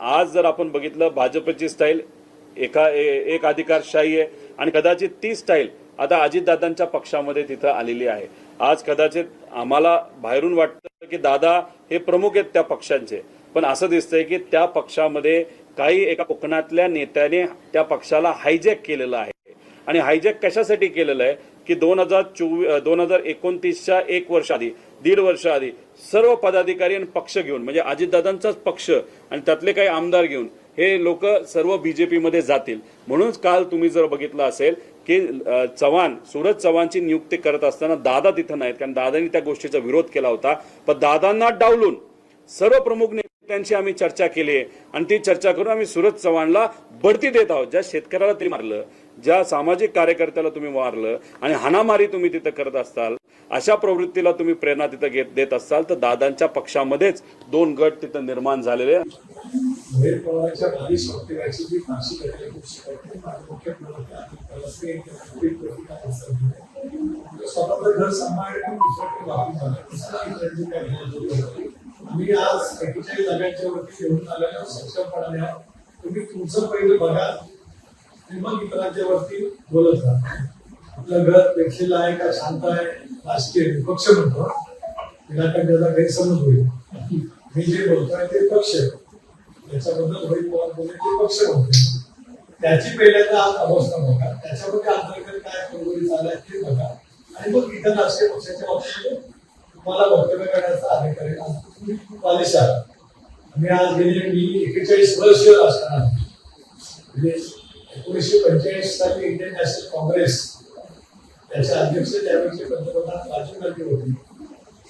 आज जर आपण बघितलं भाजपची स्टाईल एका ए- एक अधिकारशाही आहे आणि कदाचित ती स्टाईल आता अजितदादांच्या पक्षामध्ये तिथं आलेली आहे. आज कदाचित आम्हाला बाहेरून वाटतं की दादा हे प्रमुख आहेत त्या पक्षांचे. पण असं दिसतंय की त्या पक्षामध्ये काही एका कोकणातल्या नेत्याने त्या पक्षाला हायजॅक केलेलं आहे. आणि हायजॅक कशासाठी केलेलं आहे की दोन हजार चोवीस दोन हजार एकोणतीसच्या एक वर्ष आधी दीड वर्ष आधी सर्व पदाधिकारी आणि पक्ष घेऊन म्हणजे अजितदादांचाच पक्ष आणि त्यातले काही आमदार घेऊन हे लोक सर्व बीजेपीमध्ये जातील. म्हणूनच काल तुम्ही जर बघितलं असेल की चव्हाण सूरज चव्हाणची नियुक्ती करत असताना दादा तिथं नाहीत कारण दादांनी त्या गोष्टीचा विरोध केला होता. पण दादांना डावलून सर्व प्रमुख त्यांची आम्ही चर्चा केली आहे. आणि ती चर्चा करून आम्ही सूरज चव्हाणला बढती देत आहोत. ज्या शेतकऱ्याला तुम्ही मारलं ज्या सामाजिक कार्यकर्त्याला तुम्ही मारलं आणि हाणामारी तुम्ही तिथं करत असाल अशा प्रवृत्तीला तुम्ही प्रेरणा तिथं घेत देत असाल तर दादांच्या पक्षामध्येच दोन गट तिथं निर्माण झालेले आहेत. आम्ही आज एकेचाळीस जागांच्या वरती घेऊन सक्षम पडाले आहोत. तुम्ही तुमचं पहिलं बघा. आणि मग इतरांच्या वरती बोलत राहा. आपलं घर पेटलेलं आहे का शांत आहे? राजकीय विपक्ष म्हणतो. तिला काय त्याचा गैरसमज होईल. मी जे बोलतोय ते पक्ष त्याच्याबद्दल रोहित पवार बोलले ते पक्ष म्हणते. त्याची पहिल्यांदा आज अवस्था बघा. त्याच्यामध्ये अंतर्गत काय बरोबरी चालू आहे ते बघा. आणि मग इतर राजकीय पक्षाच्या बाबतीत मला वक्तव्य करण्याचा अधिकार आहे. आज तुम्ही आज गेले मी एकेचाळीस वर्ष राजकारणात म्हणजे एकोणीसशे पंचेचाळीस साली इंडियन नॅशनल काँग्रेस त्याचे अध्यक्ष त्यावेळेचे पंतप्रधान राजीव गांधी होते.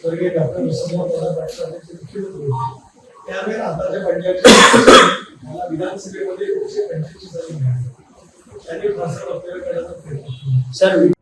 स्वर्गीय डॉक्टर नरसिंह प्रधान राष्ट्रवादीचे मुख्यमंत्री होते. त्यावेळी आताच्या पंजाबच्या मला विधानसभेमध्ये एकशे पंच्याऐंशी साली मिळाले. त्यांनी फारसा वक्तव्य करण्याचा प्रयत्न सर